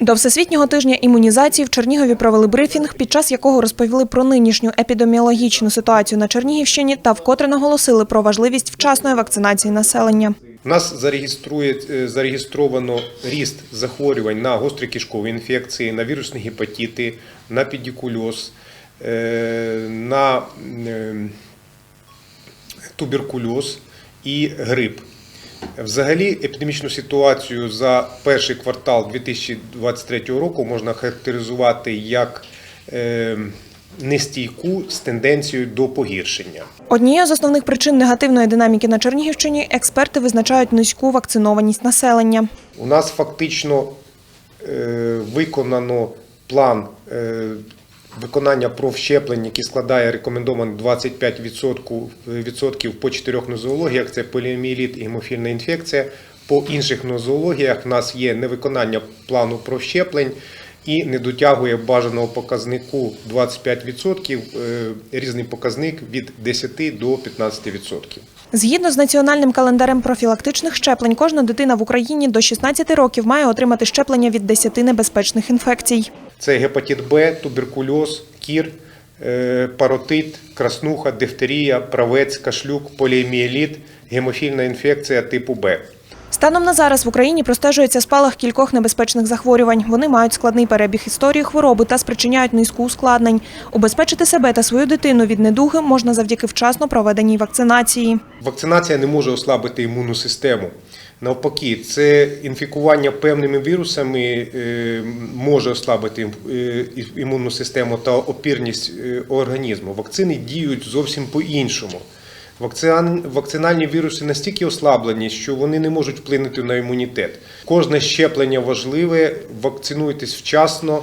До всесвітнього тижня імунізації в Чернігові провели брифінг, під час якого розповіли про нинішню епідеміологічну ситуацію на Чернігівщині та вкотре наголосили про важливість вчасної вакцинації населення. У нас зареєструє, е, зареєстровано ріст захворювань на гострі кишкові інфекції, на вірусні гепатити, на педикульоз, е, на е, туберкульоз і грип. Взагалі, епідемічну ситуацію за перший квартал 2023 року можна характеризувати як е, нестійку з тенденцією до погіршення. Однією з основних причин негативної динаміки на Чернігівщині експерти визначають низьку вакцинованість населення. У нас фактично е, виконано план е, виконання профщеплень, який складає рекомендовано 25% відсотків по чотирьох нозологіях. Це поліоміеліт і гемофільна інфекція. По інших нозологіях в нас є невиконання плану профщеплень і не дотягує бажаного показнику 25%, е, різний показник від 10 до 15%. Згідно з національним календарем профілактичних щеплень, кожна дитина в Україні до 16 років має отримати щеплення від 10 небезпечних інфекцій. Це гепатит Б, туберкульоз, кір, е, паротит, краснуха, дифтерія, правець, кашлюк, поліомієліт, гемофільна інфекція типу Б. Станом на зараз в Україні простежується спалах кількох небезпечних захворювань. Вони мають складний перебіг історії хвороби та спричиняють низку ускладнень. Убезпечити себе та свою дитину від недуги можна завдяки вчасно проведеній вакцинації. Вакцинація не може ослабити імунну систему. Навпаки, це інфікування певними вірусами е, може ослабити е, імунну систему та опірність е, організму. Вакцини діють зовсім по-іншому. Вакцин- Вакцинальні віруси настільки ослаблені, що вони не можуть вплинути на імунітет. Кожне щеплення важливе, вакцинуйтесь вчасно.